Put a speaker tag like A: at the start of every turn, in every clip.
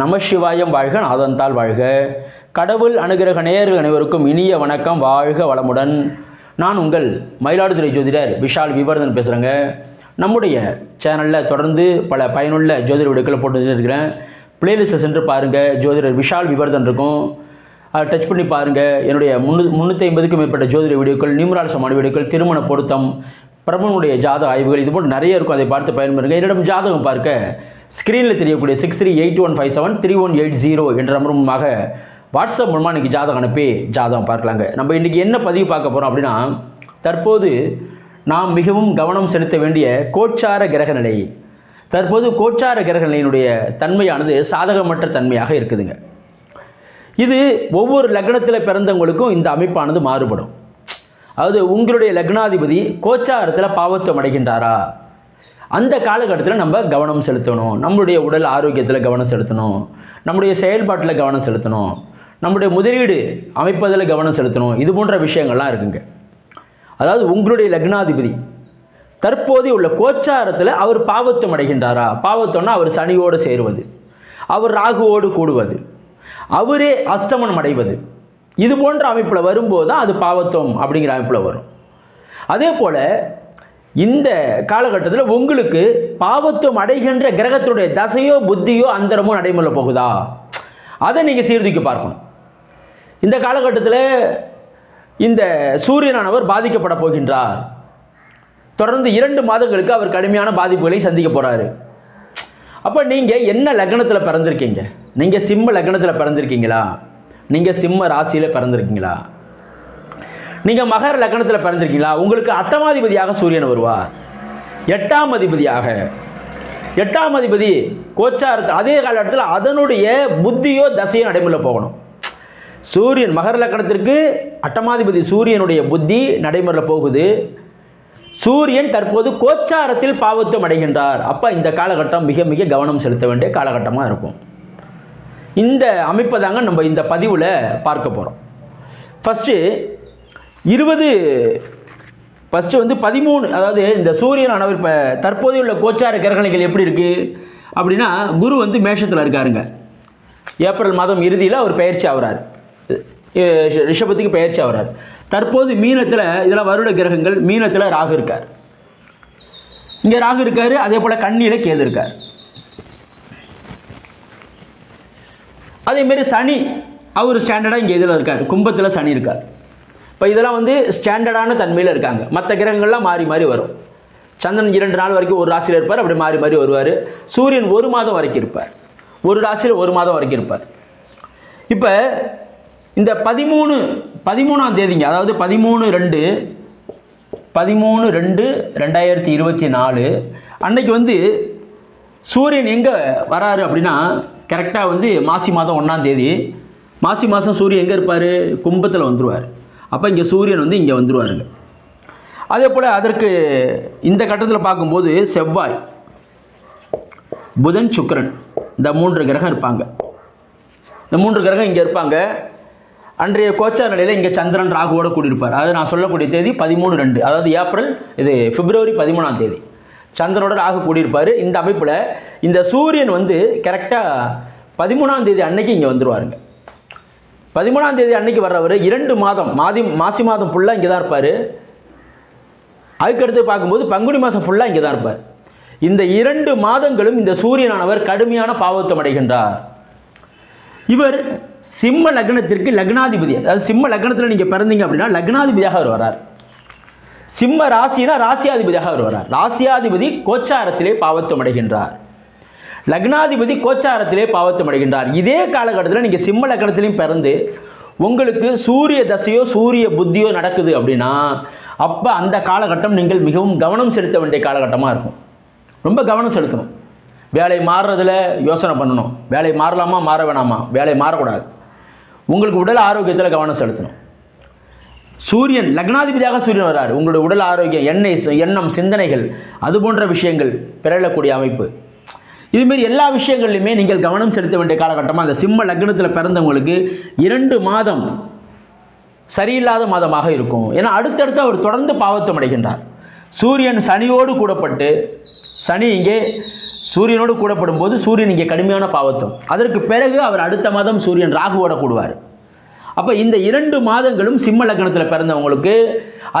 A: நமசிவாயம் வாழ்க நாதந்தால் வாழ்க. கடவுள் அனுகிரக நேயர்கள் அனைவருக்கும் இனிய வணக்கம். வாழ்க வளமுடன். நான் உங்கள் மயிலாடுதுறை ஜோதிடர் விஷால் விவர்தன் பேசுகிறேங்க நம்முடைய சேனலில் தொடர்ந்து பல பயனுள்ள ஜோதிட வீடியோக்களை போட்டு இருக்கிறேன். பிளேலிஸ்ட்டை சென்று பாருங்கள் ஜோதிடர் விஷால் விவர்தன் இருக்கும். அதை டச் பண்ணி பாருங்கள் என்னுடைய முன்னூ முந்நூற்றி ஐம்பதுக்கும் மேற்பட்ட ஜோதிட வீடியோக்கள் நியூமராலசமான வீடியோக்கள் திருமண பொருத்தம் பிரபனுடைய ஜாதக ஆய்வுகள் இது போன்று நிறைய இருக்கும். அதை பார்த்து பயன்பெறுங்க. என்னிடம் ஜாதகம் பார்க்க ஸ்க்ரீனில் தெரியக்கூடிய six three eight one five seven three one eight zero என்ற நம்பர் மூலமாக வாட்ஸ்அப் மூலமாக இன்றைக்கி ஜாதகம் அனுப்பி ஜாதகம் பார்க்கலாங்க. நம்ம இன்றைக்கி என்ன பதிவு பார்க்க போகிறோம் அப்படின்னா தற்போது நாம் மிகவும் கவனம் செலுத்த வேண்டிய கோச்சார கிரக நிலை. தற்போது கோச்சார கிரக நிலையினுடைய தன்மையானது சாதகமற்ற தன்மையாக இருக்குதுங்க. இது ஒவ்வொரு லக்னத்தில் பிறந்தவங்களுக்கும் இந்த அமைப்பானது மாறுபடும். அதாவது உங்களுடைய லக்னாதிபதி கோச்சாரத்தில் பாவத்துவம் அடைகின்றாரா? அந்த காலகட்டத்தில் நம்ம கவனம் செலுத்தணும். நம்மளுடைய உடல் ஆரோக்கியத்தில் கவனம் செலுத்தணும். நம்முடைய செயல்பாட்டில் கவனம் செலுத்தணும். நம்முடைய முதலீடு அமைப்பதில் கவனம் செலுத்தணும். இது போன்ற விஷயங்கள்லாம் இருக்குங்க. அதாவது உங்களுடைய லக்னாதிபதி தற்போது உள்ள கோச்சாரத்தில் அவர் பாவத்துவம் அடைகின்றாரா? பாவத்தம்னா அவர் சனியோடு சேருவது. அவர் ராகுவோடு கூடுவது. அவரே அஸ்தமனம் அடைவது. இது போன்ற அமைப்பில் வரும்போது தான் அது பாவத்துவம் அப்படிங்கிற அமைப்பில் வரும். அதே போல் இந்த காலகட்டத்தில் உங்களுக்கு பாவத்துவம் அடைகின்ற கிரகத்துடைய தசையோ புத்தியோ அந்தரமோ நடைமுறை போகுதா? அதை நீங்கள் சீர்தூக்கி பார்க்கணும். இந்த காலகட்டத்தில் இந்த சூரியனானவர் பாதிக்கப்பட போகின்றார். தொடர்ந்து இரண்டு மாதங்களுக்கு அவர் கடுமையான பாதிப்புகளை சந்திக்க போகிறாரு அப்போ நீங்கள் என்ன லக்னத்தில் பிறந்திருக்கீங்க? நீங்கள் சிம்ம லக்னத்தில் பிறந்திருக்கீங்களா? நீங்கள் சிம்ம ராசியில் பிறந்திருக்கீங்களா? நீங்கள் மகர லக்னத்தில் பிறந்திருக்கீங்களா? உங்களுக்கு அட்டமாதிபதியாக சூரியன் வருவார். எட்டாம் அதிபதியாக. எட்டாம் அதிபதி கோச்சாரத்தில் அதே காலகட்டத்தில் அதனுடைய புத்தியோ தசையோ நடைமுறையில் போகணும். சூரியன் மகர லக்கணத்திற்கு அட்டமாதிபதி சூரியனுடைய புத்தி நடைமுறையில் போகுது. சூரியன் தற்போது கோச்சாரத்தில் பாவத்துவம் அடைகின்றார். அப்போ இந்த காலகட்டம் மிக மிக கவனம் செலுத்த வேண்டிய காலகட்டமாக இருக்கும். இந்த அமைப்பை தாங்க நம்ம இந்த பதிவில் பார்க்க போகிறோம் ஃபஸ்ட்டு இருபது ஃபஸ்ட்டு வந்து பதிமூணு அதாவது இந்த சூரியனானவர் இப்போ தற்போதைய உள்ள கோச்சார கிரகணிகள் எப்படி இருக்குது அப்படின்னா குரு வந்து மேஷத்தில் இருக்காருங்க. ஏப்ரல் மாதம் இறுதியில் அவர் பயிற்சி ஆகிறார். ரிஷபத்துக்கு பயிற்சி ஆகிறார். தற்போது மீனத்தில் இதில் வருட கிரகங்கள் மீனத்தில் ராகு இருக்கார். இங்கே ராகு இருக்கார் அதே போல் கண்ணியில் கேது இருக்கார். அதேமாரி சனி அவர் ஸ்டாண்டர்டாக இங்கே இதில் இருக்கார். கும்பத்தில் சனி இருக்கார். இப்போ இதெல்லாம் வந்து ஸ்டாண்டர்டான தன்மையில் இருக்காங்க. மற்ற கிரகங்கள்லாம் மாறி மாறி வரும். சந்திரன் இரண்டு நாள் வரைக்கும் ஒரு ராசியில் இருப்பார் அப்படி மாறி மாறி வருவார். சூரியன் ஒரு மாதம் வரைக்கும் இருப்பார். ஒரு ராசியில் ஒரு மாதம் வரைக்கும் இருப்பார். இப்போ இந்த பதிமூணு பதிமூணாம் தேதிங்க அதாவது பதிமூணு ரெண்டு பதிமூணு ரெண்டு ரெண்டாயிரத்தி இருபத்தி நாலு அன்னைக்கு வந்து சூரியன் எங்கே வராரு அப்படின்னா கரெக்டாக வந்து மாசி மாதம் ஒன்றாம் தேதி. மாசி மாதம் சூரியன் எங்கே இருப்பார்? கும்பத்தில் வந்துடுவார் அப்போ இங்கே சூரியன் வந்து இங்கே வந்துடுவாருங்க அதே போல் அதற்கு இந்த கட்டத்தில் பார்க்கும்போது செவ்வாய் புதன் சுக்கரன் இந்த மூன்று கிரகம் இருப்பாங்க. இந்த மூன்று கிரகம் இங்கே இருப்பாங்க. அன்றைய கோச்சார் நிலையில் இங்கே சந்திரன் ராகுவோட கூடியிருப்பார். அதாவது நான் சொல்லக்கூடிய தேதி பதிமூணு ரெண்டு அதாவது ஏப்ரல் இது பிப்ரவரி பதிமூணாம் தேதி. சந்திரனோட ராகு கூடியிருப்பார். இந்த அமைப்பில் இந்த சூரியன் வந்து கரெக்டாக பதிமூணாம் தேதி அன்னைக்கு இங்கே வந்துடுவாருங்க பதிமூணாம் தேதி அன்னைக்கு வர்றவர் இரண்டு மாதம் மாதி மாசி மாதம் ஃபுல்லாக இங்கே தான் இருப்பார். அதுக்கடுத்து பார்க்கும்போது பங்குனி மாதம் ஃபுல்லாக இங்கே தான் இருப்பார். இந்த இரண்டு மாதங்களும் இந்த சூரியனானவர் கடுமையான பாவத்தம் அடைகின்றார். இவர் சிம்ம லக்னத்திற்கு லக்னாதிபதி. அதாவது சிம்ம லக்னத்தில் நீங்கள் பிறந்தீங்க அப்படின்னா லக்னாதிபதியாக அவர் வரார் சிம்ம ராசினா ராசியாதிபதியாக அவர் வரார் ராசியாதிபதி கோச்சாரத்திலே பாவத்தம் அடைகின்றார். லக்னாதிபதி கோச்சாரத்திலே பாவத்தம் அடைகின்றார். இதே காலகட்டத்தில் நீங்கள் சிம்ம லக்னத்திலையும் பிறந்து உங்களுக்கு சூரிய தசையோ சூரிய புத்தியோ நடக்குது அப்படின்னா அப்போ அந்த காலகட்டம் நீங்கள் மிகவும் கவனம் செலுத்த வேண்டிய காலகட்டமாக இருக்கும். ரொம்ப கவனம் செலுத்தணும். வேலை மாறுறதுல யோசனை பண்ணணும். வேலை மாறலாமா மாற வேணாமா? வேலை மாறக்கூடாது. உங்களுக்கு உடல் ஆரோக்கியத்தில் கவனம் செலுத்தணும். சூரியன் லக்னாதிபதியாக சூரியன் வர்றார். உங்களுடைய உடல் ஆரோக்கியம் எண்ணெய் எண்ணம் சிந்தனைகள் அது போன்ற விஷயங்கள் பிறழக்கூடிய அமைப்பு. இதுமாரி எல்லா விஷயங்கள்லையுமே நீங்கள் கவனம் செலுத்த வேண்டிய காலகட்டமாக அந்த சிம்ம லக்னத்தில் பிறந்தவங்களுக்கு இரண்டு மாதம் சரியில்லாத மாதமாக இருக்கும். ஏன்னா அடுத்தடுத்து அவர் தொடர்ந்து பாவத்தம் அடைகின்றார். சூரியன் சனியோடு கூடப்பட்டு சனி இங்கே சூரியனோடு கூடப்படும் போது சூரியன் இங்கே கடுமையான பாவத்தம். அதற்கு பிறகு அவர் அடுத்த மாதம் சூரியன் ராகுவோட கூடுவார். அப்போ இந்த இரண்டு மாதங்களும் சிம்ம லக்னத்தில் பிறந்தவங்களுக்கு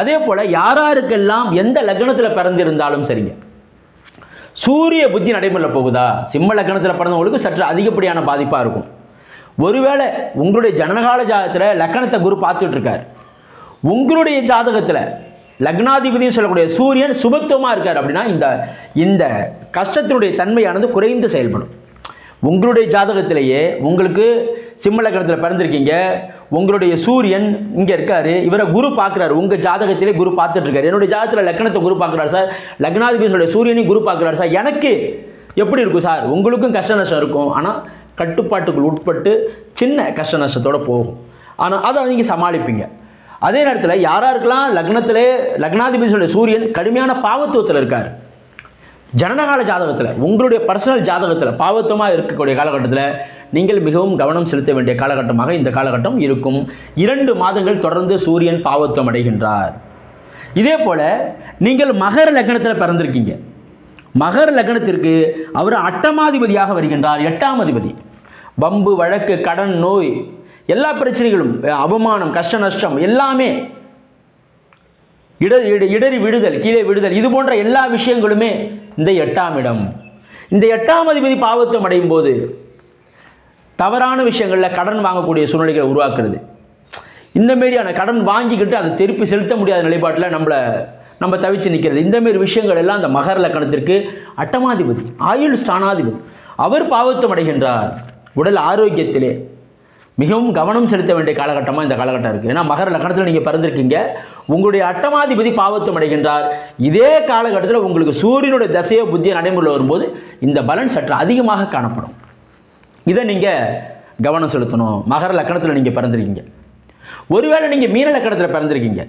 A: அதே போல் யாராருக்கெல்லாம் எந்த லக்னத்தில் பிறந்திருந்தாலும் சரிங்க. சூரிய புத்தி நடைமுறையில் போகுதா? சிம்ம லக்கணத்தில் பிறந்தவங்களுக்கு சற்று அதிகப்படியான பாதிப்பாக இருக்கும். ஒருவேளை உங்களுடைய ஜனனகால ஜாதகத்தில் லக்கணத்தை குரு பார்த்துட்டு இருக்கார் உங்களுடைய ஜாதகத்தில் லக்னாதிபதினு சொல்லக்கூடிய சூரியன் சுபத்துவமாக இருக்கார் அப்படின்னா இந்த இந்த கஷ்டத்தினுடைய தன்மையானது குறைந்து செயல்படும். உங்களுடைய ஜாதகத்திலேயே உங்களுக்கு சிம்ம லக்னத்தில் பிறந்திருக்கீங்க. உங்களுடைய சூரியன் இங்கே இருக்காரு. இவரை குரு பார்க்குறாரு. உங்கள் ஜாதகத்திலே குரு பார்த்துட்டு இருக்காரு என்னுடைய ஜாதகத்தில் லக்னத்தை குரு பார்க்குறாரு சார். லக்னாதிபதியோட சூரியனையும் குரு பார்க்குறாரு சார். எனக்கு எப்படி இருக்கும் சார்? உங்களுக்கும் கஷ்ட நஷ்டம் இருக்கும். ஆனால் கட்டுப்பாட்டுக்குள் உட்பட்டு சின்ன கஷ்ட நஷ்டத்தோடு போகும். ஆனால் அதை நீங்கள் சமாளிப்பீங்க. அதே நேரத்தில் யாராருக்கெல்லாம் லக்னத்திலே லக்னாதிபதியோட சூரியன் கடுமையான பாவத்துவத்தில் இருக்கார். ஜனனகால ஜாதகத்தில் உங்களுடைய பர்சனல் ஜாதகத்தில் பாவத்தமாக இருக்கக்கூடிய காலகட்டத்தில் நீங்கள் மிகவும் கவனம் செலுத்த வேண்டிய காலகட்டமாக இந்த காலகட்டம் இருக்கும். இரண்டு மாதங்கள் தொடர்ந்து சூரியன் பாவத்துவம் அடைகின்றார். இதே போல் நீங்கள் மகர லக்னத்தில் பிறந்திருக்கீங்க. மகர லக்னத்திற்கு அவர் அட்டமாதிபதியாக வருகின்றார் எட்டாம் அதிபதி. வம்பு வழக்கு கடன் நோய் எல்லா பிரச்சனைகளும் அவமானம் கஷ்ட நஷ்டம் எல்லாமே இட இட இடறி விடுதல் கீழே விடுதல் இது போன்ற எல்லா விஷயங்களுமே இந்த எட்டாம் இடம். இந்த எட்டாம் அதிபதி பாவத்துவம் அடையும் போது தவறான விஷயங்களில் கடன் வாங்கக்கூடிய சூழ்நிலைகளை உருவாக்குறது. இந்த மாரியான கடன் வாங்கிக்கிட்டு அதை திருப்பி செலுத்த முடியாத நிலைப்பாட்டில் நம்மளை நம்ம தவிச்சு நிற்கிறது இந்த மாரி விஷயங்கள் எல்லாம் அந்த மகர லக்கணத்திற்கு அட்டமாதிபதி ஆயுள் ஸ்தானாதிபதி. அவர் பாவத்தம் அடைகின்றார். உடல் ஆரோக்கியத்திலே. மிகவும் கவனம் செலுத்த வேண்டிய காலகட்டமாக இந்த காலகட்டம் இருக்குது ஏன்னா மகர லக்னத்தில் நீங்கள் பிறந்திருக்கீங்க. உங்களுடைய அட்டமாதிபதி பாவத்தம் அடைகின்றார். இதே காலகட்டத்தில் உங்களுக்கு சூரியனுடைய தசைய புத்திய நடைமுறையில் வரும்போது இந்த பலன் சற்று அதிகமாக காணப்படும். இதை நீங்கள் கவனம் செலுத்தணும். மகர லக்கணத்தில் நீங்கள் பிறந்திருக்கீங்க. ஒருவேளை நீங்கள் மீன லக்கணத்தில் பிறந்திருக்கீங்க.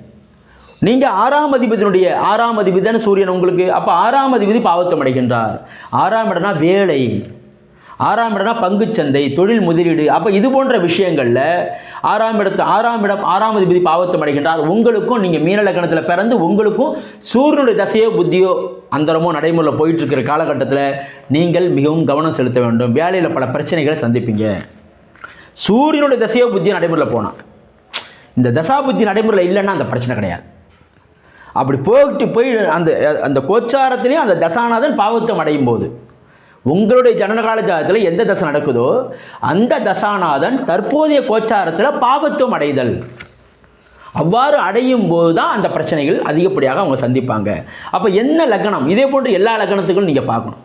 A: நீங்கள் ஆறாம் அதிபதியினுடைய ஆறாம் அதிபதி தானே சூரியன் உங்களுக்கு அப்போ ஆறாம் அதிபதி பாவத்தம் அடைகின்றார். ஆறாம் இடம்னா வேலை. ஆறாம் இடம்னா பங்குச்சந்தை தொழில் முதலீடு. அப்போ இது போன்ற விஷயங்களில் ஆறாம் இடத்து ஆறாம் இடம் ஆறாம் அதிபதி பாவத்தம் அடைகின்றார். உங்களுக்கும் நீங்கள் மீனலக்கணத்தில் பிறந்து உங்களுக்கும் சூரியனுடைய தசையோ புத்தியோ அந்தரமோ நடைமுறையில் போயிட்டு இருக்கிற காலகட்டத்தில் நீங்கள் மிகவும் கவனம் செலுத்த வேண்டும். வேலையில் பல பிரச்சனைகளை சந்திப்பீங்க. சூரியனுடைய தசையோ புத்தியோ நடைமுறையில் போனால் இந்த தசா புத்தி நடைமுறையில் இல்லைன்னா அந்த பிரச்சனை கிடையாது. அப்படி போயிட்டு போய் அந்த அந்த கோச்சாரத்திலையும் அந்த தசாநாதன் பாவத்தம் அடையும் போது உங்களுடைய ஜனனகால ஜாதகத்தில் எந்த தசை நடக்குதோ அந்த தசாநாதன் தற்போதைய கோச்சாரத்தில் பாவத்துவம் அடைதல் அவ்வாறு அடையும் போது தான் அந்த பிரச்சனைகள் அதிகப்படியாக அவங்க சந்திப்பாங்க அப்போ என்ன லக்னம் இதே போன்று எல்லா லக்னத்துக்கும் நீங்கள் பார்க்கணும்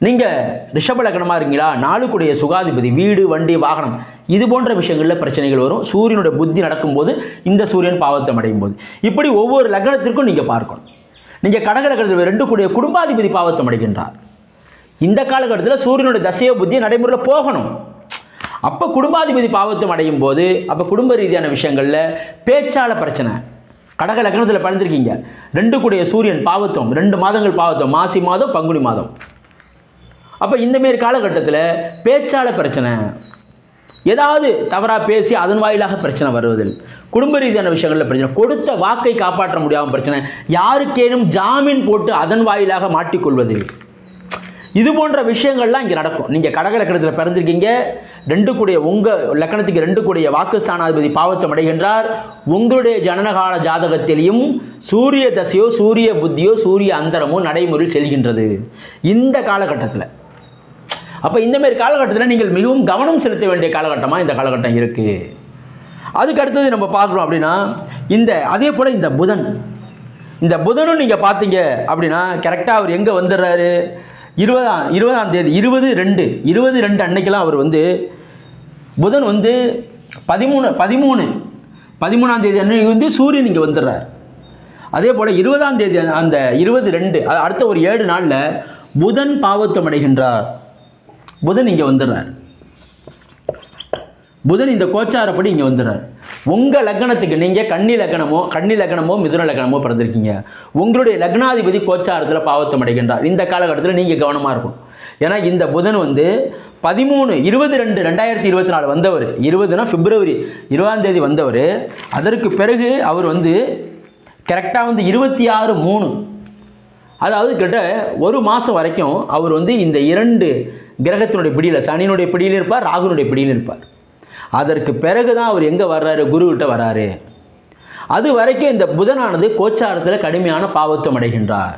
A: நீங்கள் ரிஷப லக்னமாக இருக்கீங்களா நாளுக்குடைய சுகாதிபதி வீடு வண்டி வாகனம் இது போன்ற விஷயங்களில் பிரச்சனைகள் வரும் சூரியனுடைய புத்தி நடக்கும்போது இந்த சூரியன் பாவத்தம் அடையும் போது இப்படி ஒவ்வொரு லக்னத்திற்கும் நீங்கள் பார்க்கணும் நீங்கள் கடக லக்னத்தில் ரெண்டு கூடிய குடும்பாதிபதி பாவத்தம் அடைகின்றார் இந்த காலகட்டத்தில் சூரியனுடைய தசையோ புத்தி நடைமுறையில் போகணும். அப்போ குடும்பாதிபதி பாவத்தம் அடையும் போது அப்போ குடும்ப ரீதியான விஷயங்களில் பேச்சால பிரச்சனை. கடக லக்னத்தில் பிறந்திருக்கீங்க ரெண்டு கூடிய சூரியன் பாவத்தம் ரெண்டு மாதங்கள் பாவத்தம் மாசி மாதம் பங்குனி மாதம். அப்போ இந்தமாரி காலகட்டத்தில் பேச்சால பிரச்சனை. ஏதாவது தவறாக பேசி அதன் வாயிலாக பிரச்சனை வருவதில். குடும்ப ரீதியான விஷயங்களில் பிரச்சனை. கொடுத்த வாக்கை காப்பாற்ற முடியாமல் பிரச்சனை. யாருக்கேனும் ஜாமீன் போட்டு அதன் வாயிலாக மாட்டிக்கொள்வது இது போன்ற விஷயங்கள்லாம் இங்கே நடக்கும். நீங்கள் கடக லக்கணத்தில் பிறந்திருக்கீங்க. ரெண்டு கூடிய உங்கள் லக்கணத்துக்கு ரெண்டு கூடிய வாக்குஸ்தானாதிபதி பாவத்தம் அடைகின்றார். உங்களுடைய ஜனனகால ஜாதகத்திலையும் சூரிய தசையோ சூரிய புத்தியோ சூரிய அந்தரமோ நடைமுறையில் செல்கின்றது. இந்த காலகட்டத்தில். அப்போ இந்தமாரி காலகட்டத்தில் நீங்கள் மிகவும் கவனம் செலுத்த வேண்டிய காலகட்டமாக இந்த காலகட்டம் இருக்குது அதுக்கு அடுத்தது நம்ம பார்க்குறோம் அப்படின்னா இந்த அதே போல் இந்த புதன். இந்த புதனும் நீங்கள் பார்த்தீங்க அப்படின்னா கரெக்டாக அவர் எங்கே வந்துடுறாரு? இருபதாம் இருபதாம் தேதி இருபது ரெண்டு இருபது ரெண்டு அன்னைக்கெல்லாம் அவர் வந்து புதன் வந்து பதிமூணு பதிமூணு பதிமூணாம் தேதி அன்னைக்கு வந்து சூரியன் இங்கே வந்துடுறார். அதே போல் இருபதாம் தேதி அந்த இருபது ரெண்டு அது அடுத்த ஒரு ஏழு நாளில் புதன் பாவத்தம் அடைகின்றார் புதன் இங்கே வந்துடுறார். புதன் இந்த கோச்சாரப்படி இங்கே வந்துடுறார். உங்கள் லக்னத்துக்கு நீங்கள் கன்னி லக்னமோ கன்னி லக்னமோ மிதுன லக்னமோ பிறந்திருக்கீங்க. உங்களுடைய லக்னாதிபதி கோச்சாரத்தில் பாவத்தம் அடைகின்றார். இந்த காலகட்டத்தில் நீங்கள் கவனமாக இருக்கும் ஏன்னா இந்த புதன் வந்து பதிமூணு இருபது ரெண்டு ரெண்டாயிரத்தி இருபத்தி நாலு வந்தவர். இருபதுனா பிப்ரவரி இருபதாம் தேதி வந்தவர். அதற்கு பிறகு அவர் வந்து கரெக்டாக வந்து இருபத்தி ஆறு மூணு. அதாவது கிட்ட ஒரு மாதம் வரைக்கும் அவர் வந்து இந்த இரண்டு கிரகத்தினுடைய பிடியில் சனியினுடைய பிடியில் இருப்பார் ராகுனுடைய பிடியில் இருப்பார். அதற்கு பிறகு தான் அவர் எங்கே வர்றாரு? குருக்கிட்ட வர்றாரு. அது வரைக்கும் இந்த புதனானது கோச்சாரத்தில் கடுமையான பாவத்துவம் அடைகின்றார்.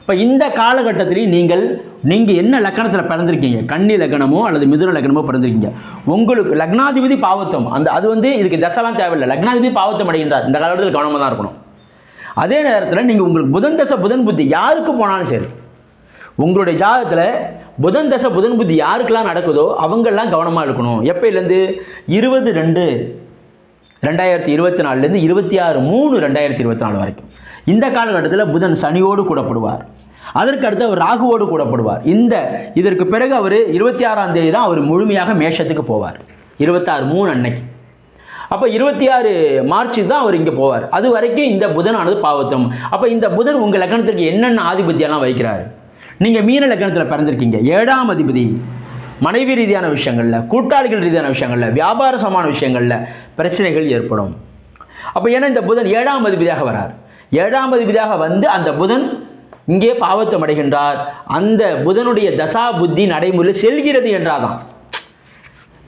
A: இப்போ இந்த காலகட்டத்திலையும் நீங்கள் நீங்கள் என்ன லக்கணத்தில் பிறந்திருக்கீங்க? கன்னி லக்னமோ அல்லது மிதுன லக்னமோ பிறந்திருக்கீங்க. உங்களுக்கு லக்னாதிபதி பாவத்துவம் அந்த அது வந்து இதுக்கு தசைலாம் தேவையில்லை. லக்னாதிபதி பாவத்தம் அடைகின்றார். இந்த காலகட்டத்தில் கவனமாக தான் இருக்கணும். அதே நேரத்தில் நீங்கள் உங்களுக்கு புதன் தசை புதன் புத்தி யாருக்கு போனாலும் சரி உங்களுடைய ஜாதகத்தில் புதன் தசை புதன் புத்தி யாருக்கெல்லாம் நடக்குதோ அவங்கெல்லாம் கவனமாக இருக்கணும். எப்பயிலேருந்து? இருபது ரெண்டு ரெண்டாயிரத்தி இருபத்தி நாலுலேருந்து இருபத்தி ஆறு மூணு ரெண்டாயிரத்தி இருபத்தி நாலு வரைக்கும். இந்த காலகட்டத்தில் புதன் சனியோடு கூடப்படுவார் அதற்கு அடுத்து அவர் ராகுவோடு கூடப்படுவார் இந்த இதற்கு பிறகு அவர் இருபத்தி ஆறாம் தேதி தான் அவர் முழுமையாக மேஷத்துக்கு போவார். இருபத்தாறு மூணு அன்னைக்கு. அப்போ இருபத்தி ஆறு மார்ச் தான் அவர் இங்கே போவார். அது வரைக்கும் இந்த புதனானது பாவத்தம். அப்போ இந்த புதன் உங்கள் லக்னத்திற்கு என்னென்ன ஆதிபத்தியெல்லாம் வைக்கிறாரு நீங்கள் மீன லக்னத்தில் பிறந்திருக்கீங்க. ஏழாம் அதிபதி. மனைவி ரீதியான விஷயங்களில் கூட்டாளிகள் ரீதியான விஷயங்களில் வியாபார சமான விஷயங்களில் பிரச்சனைகள் ஏற்படும். அப்போ ஏன்னா இந்த புதன் ஏழாம் அதிபதியாக வரார். ஏழாம் அதிபதியாக வந்து அந்த புதன் இங்கே பாவத்தம் அடைகின்றார். அந்த புதனுடைய தசா புத்தி நடைமுறையில் செல்கிறது என்றாதான்.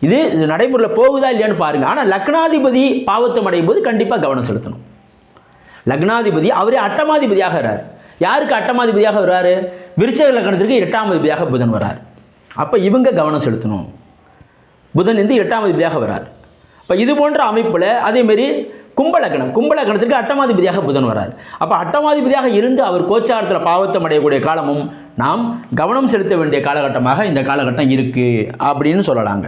A: இது நடைமுறையில் போகுதா இல்லையான்னு பாருங்க. ஆனால் லக்னாதிபதி பாவத்தம் அடையும் போது கண்டிப்பாக கவனம் செலுத்தணும். லக்னாதிபதி அவரே அட்டமாதிபதியாக யாருக்கு அட்டமாதிபதியாக வர்றாரு? விருச்சக லக்னத்திற்கு எட்டாம் அதிபதியாக புதன் வர்றார். அப்போ இவங்க கவனம் செலுத்தணும். புதன் வந்து எட்டாம் அதிபதியாக வர்றார். இப்போ இது போன்ற அமைப்பில் அதேமாரி கும்பலக்கணம் கும்பலக்கணத்திற்கு அட்டமாதிபதியாக புதன் வரார் அப்போ அட்டமாதிபதியாக இருந்து அவர் கோச்சாரத்தில் பாவத்தம் அடையக்கூடிய காலமும் நாம் கவனம் செலுத்த வேண்டிய காலகட்டமாக இந்த காலகட்டம் இருக்குது அப்படின்னு சொல்லலாங்க.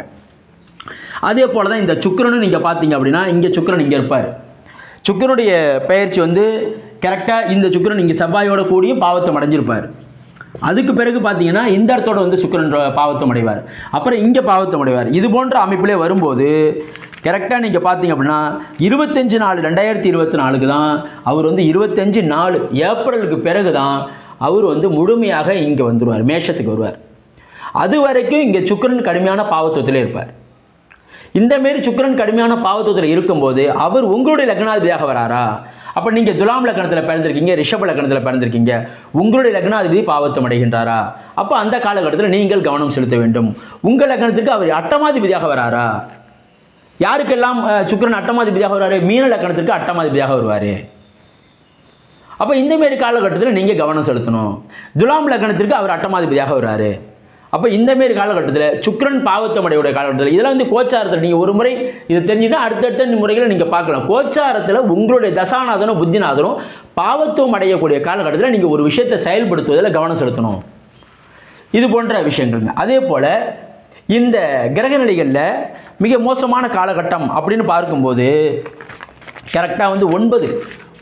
A: அதே போல் தான் இந்த சுக்கிரனும் நீங்கள் பார்த்தீங்க அப்படின்னா இங்கே சுக்கரன் இங்கே இருப்பார். சுக்கரனுடைய பெயர்ச்சி வந்து கரெக்டாக இந்த சுக்கிரன் இங்கே செவ்வாயோட கூடிய பாவத்தம் அடைஞ்சிருப்பார். அதுக்கு பிறகு பார்த்தீங்கன்னா இந்த இடத்தோட வந்து சுக்கரன் பாவத்தம் அடைவார். அப்புறம் இங்கே பாவத்தம் அடைவார். இது போன்ற அமைப்பிலே வரும்போது கரெக்டாக நீங்கள் பார்த்தீங்க அப்படின்னா இருபத்தஞ்சு நாலு ரெண்டாயிரத்தி இருபத்தி நாலுக்கு தான் அவர் வந்து இருபத்தஞ்சு நாலு ஏப்ரலுக்கு பிறகு தான் அவர் வந்து முழுமையாக இங்கே வந்துடுவார் மேஷத்துக்கு வருவார். அது வரைக்கும் இங்கே சுக்கிரன் கடுமையான பாவத்துவத்திலே இருப்பார். இந்த மாரி சுக்கிரன் கடுமையான பாவத்துவத்தில் இருக்கும்போது அவர் உங்களுடைய லக்னாதிபதியாக வராரா? அப்போ நீங்கள் துலாம் லக்னத்தில் பிறந்திருக்கீங்க ரிஷப லக்னத்தில் பிறந்திருக்கீங்க. உங்களுடைய லக்னாதிபதி பாவத்தம் அடைகின்றாரா அப்போ அந்த காலகட்டத்தில் நீங்கள் கவனம் செலுத்த வேண்டும். உங்கள் லக்கணத்திற்கு அவர் அட்டமாதிபதியாக வராரா? யாருக்கெல்லாம் சுக்கரன் சுக்கிரன் அட்டமாதிபதியாக வருவார்? மீன லக்னத்திற்கு அட்டமாதிபதியாக வருவார். அப்போ இந்தமாரி காலகட்டத்தில் நீங்கள் கவனம் செலுத்தணும். துலாம் லக்னத்திற்கு அவர் அட்டமாதிபதியாக வர்றாரு அப்போ இந்த மாரி காலகட்டத்தில் சுக்ரன் பாவத்தமடையுடைய காலகட்டத்தில் இதெல்லாம் வந்து கோச்சாரத்தில் நீங்கள் ஒரு முறை இதை தெரிஞ்சுன்னா அடுத்தடுத்த முறைகளை நீங்கள் பார்க்கலாம். கோச்சாரத்தில் உங்களுடைய தசாநாதனும் புத்திநாதனும் பாவத்துவம் அடையக்கூடிய காலகட்டத்தில் நீங்கள் ஒரு விஷயத்தை செயல்படுத்துவதில் கவனம் செலுத்தணும். இது போன்ற விஷயங்கள்ங்க. அதே போல் இந்த கிரக நிலைகளில் மிக மோசமான காலகட்டம் அப்படின்னு பார்க்கும்போது கரெக்டாக வந்து ஒன்பது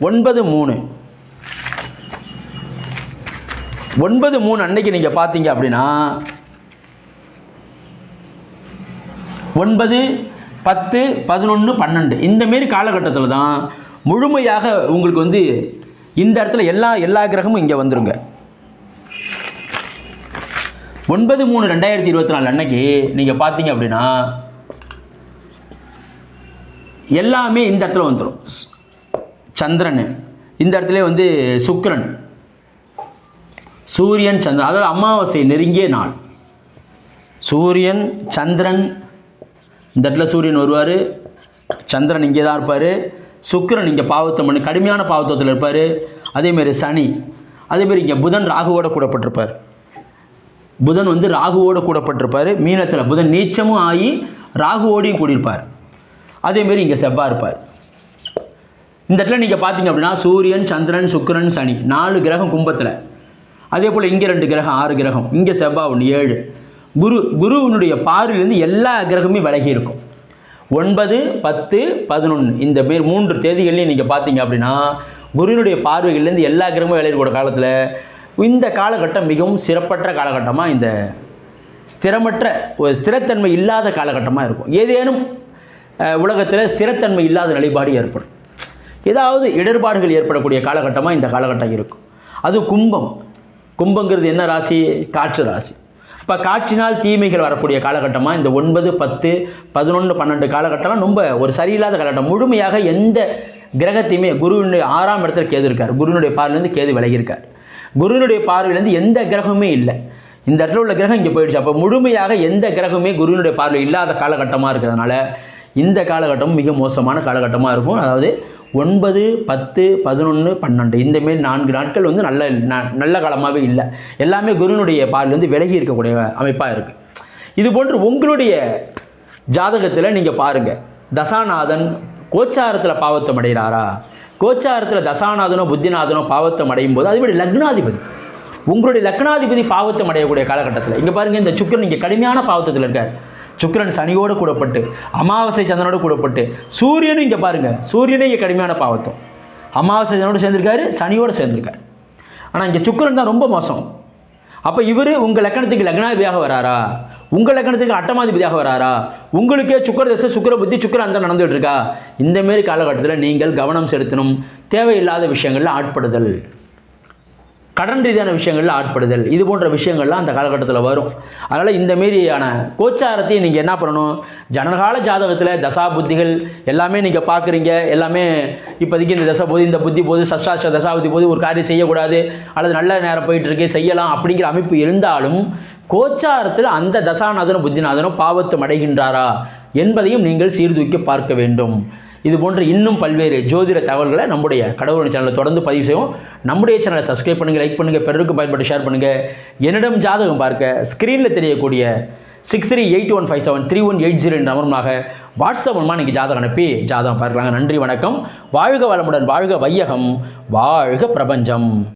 A: ஒன்பது மூணு. ஒன்பது மூணு அன்னைக்கு நீங்கள் பார்த்தீங்க அப்படின்னா ஒன்பது பத்து பதினொன்று பன்னெண்டு. இந்த மாரி காலகட்டத்தில் தான் முழுமையாக உங்களுக்கு வந்து இந்த இடத்துல எல்லா எல்லா கிரகமும் இங்கே வந்துருங்க. ஒன்பது மூணு ரெண்டாயிரத்தி இருபத்தி நாலு அன்னைக்கு நீங்கள் பார்த்தீங்க அப்படின்னா எல்லாமே இந்த இடத்துல வந்துடும் சந்திரன் இந்த இடத்துல வந்து சுக்கிரன் சூரியன் சந்திரன். அதாவது அமாவாசை நெருங்கிய நாள். சூரியன் சந்திரன் இந்த இடத்துல சூரியன் வருவார் சந்திரன் இங்கே தான் இருப்பார் சுக்கரன் இங்கே பாவத்தம் பண்ணி கடுமையான பாவத்தத்தில் இருப்பார். அதேமாரி சனி அதேமாரி இங்கே புதன் ராகுவோட கூடப்பட்டிருப்பார். புதன் வந்து ராகுவோட கூடப்பட்டிருப்பார். மீனத்தில் புதன் நீச்சமும் ஆகி ராகுவோடையும் கூடியிருப்பார். அதேமாரி இங்கே செவ்வாய் இருப்பார். இந்த இடத்துல நீங்கள் பார்த்தீங்க அப்படின்னா சூரியன் சந்திரன் சுக்கரன் சனி நாலு கிரகம் கும்பத்தில். அதே போல் இங்கே ரெண்டு கிரகம் ஆறு கிரகம். இங்கே செவ்வாய் ஒன்று ஏழு. குரு குருவினுடைய பார்வையிலேருந்து எல்லா கிரகமே விலகி இருக்கும். ஒன்பது பத்து பதினொன்று இந்த பேர் மூன்று தேதிகள்லையும் நீங்கள் பார்த்தீங்க அப்படின்னா குருவினுடைய பார்வைகள்லேருந்து எல்லா கிரகமும் விலகி கூட காலத்தில் இந்த காலகட்டம் மிகவும் சிறப்பற்ற காலகட்டமாக இந்த ஸ்திரமற்ற ஒரு ஸ்திரத்தன்மை இல்லாத காலகட்டமாக இருக்கும். ஏதேனும் உலகத்தில் ஸ்திரத்தன்மை இல்லாத நிலைப்பாடு ஏற்படும். ஏதாவது இடர்பாடுகள் ஏற்படக்கூடிய காலகட்டமாக இந்த காலகட்டம் இருக்கும். அது கும்பம். கும்பங்கிறது என்ன ராசி? காற்று ராசி. இப்போ காற்றினால் தீமைகள் வரக்கூடிய காலகட்டமாக இந்த ஒன்பது பத்து பதினொன்று பன்னெண்டு காலகட்டம்லாம் ரொம்ப ஒரு சரியில்லாத காலகட்டம். முழுமையாக எந்த கிரகத்தையுமே குருவினுடைய ஆறாம் இடத்துல கேது இருக்கார். குருவினுடைய பார்வையிலேருந்து கேது விலகியிருக்கார். குருவினுடைய பார்வையிலேருந்து எந்த கிரகமே இல்லை. இந்த இடத்துல உள்ள கிரகம் இங்கே போயிடுச்சு. அப்போ முழுமையாக எந்த கிரகமே குருவினுடைய பார்வை இல்லாத காலகட்டமாக இருக்கிறதுனால இந்த காலகட்டம் மிக மோசமான காலகட்டமாக இருக்கும். அதாவது ஒன்பது பத்து பதினொன்று பன்னெண்டு இந்தமாரி நான்கு நாட்கள் வந்து நல்ல ந- நல்ல காலமாகவே இல்லை. எல்லாமே குருவினுடைய பார்வையிலேருந்து விலகி இருக்கக்கூடிய அமைப்பாக இருக்குது இது போன்று உங்களுடைய ஜாதகத்தில் நீங்கள் பாருங்கள் தசாநாதன் கோச்சாரத்தில் பாவத்தம் அடைகிறாரா? கோச்சாரத்தில் தசாநாதனோ புத்திநாதனோ பாவத்தம் அடையும் போது அதேபடி லக்னாதிபதி? உங்களுடைய லக்னாதிபதி பாவத்தம் அடையக்கூடிய காலகட்டத்தில். இங்கே பாருங்கள் இந்த சுக்கிரன் இங்கே கடுமையான பாவத்தத்தில் இருக்கார். சுக்கிரன் சனியோடு கூடப்பட்டு அமாவாசை சந்திரனோடு கூடப்பட்டு சூரியனும் இங்கே பாருங்கள் சூரியனே இங்கே கடுமையான பாவத்தம். அமாவாசை சந்திரனோடு சேர்ந்திருக்காரு சனியோடு சேர்ந்திருக்காரு. ஆனால் இங்கே சுக்கரன் தான் ரொம்ப மோசம். அப்போ இவர் உங்கள் லக்கணத்துக்கு லக்னாதிபதியாக வராரா? உங்கள் லக்கணத்துக்கு அட்டமாதிபதியாக வராரா? உங்களுக்கே சுக்கர தசை சுக்கர புத்தி சுக்கர அந்த நடந்துகிட்டு இருக்கா? இந்தமாரி காலகட்டத்தில் நீங்கள் கவனம் செலுத்தணும். தேவையில்லாத விஷயங்களில் ஆட்படுதல். கடன் ரீதியான விஷயங்களில் ஆட்படுதல். இது போன்ற விஷயங்கள்லாம் அந்த காலகட்டத்தில் வரும். அதனால் இந்த மாரியான கோச்சாரத்தையும் நீங்கள் என்ன பண்ணணும்? ஜனகால ஜாதகத்தில் தசா புத்திகள் எல்லாமே நீங்கள் பார்க்குறீங்க. எல்லாமே இப்போதைக்கு இந்த தசை போது இந்த புத்தி போது சஷ்டாஷ்ட தசாபுத்தி போது ஒரு காரியம் செய்யக்கூடாது. அல்லது நல்ல நேரம் போயிட்டுருக்கு செய்யலாம் அப்படிங்கிற அமைப்பு இருந்தாலும் கோச்சாரத்தில் அந்த தசாநாதனும் புத்திநாதனும் பாவத்தம் அடைகின்றாரா என்பதையும் நீங்கள் சீர்தூக்கி பார்க்க வேண்டும். இது போன்ற இன்னும் பல்வேறு ஜோதிட தகவல்களை நம்முடைய கடவுள் சேனலை தொடர்ந்து பதிவு செய்வோம். நம்முடைய சேனலை சப்ஸ்கிரைப் பண்ணுங்கள் லைக் பண்ணுங்கள் பிறருக்கு பயன்பட்டு ஷேர் பண்ணுங்கள் என்னிடம் ஜாதகம் பார்க்க ஸ்க்ரீனில் தெரியக்கூடிய six three eight one five seven three one eight zero என்ற நம்பருமாக வாட்ஸ்அப் மூலமாக நீங்கள் ஜாதகம் அனுப்பி ஜாதகம் பார்க்கலாங்க. நன்றி வணக்கம். வாழ்க வளமுடன் வாழ்க வையகம் வாழ்க பிரபஞ்சம்.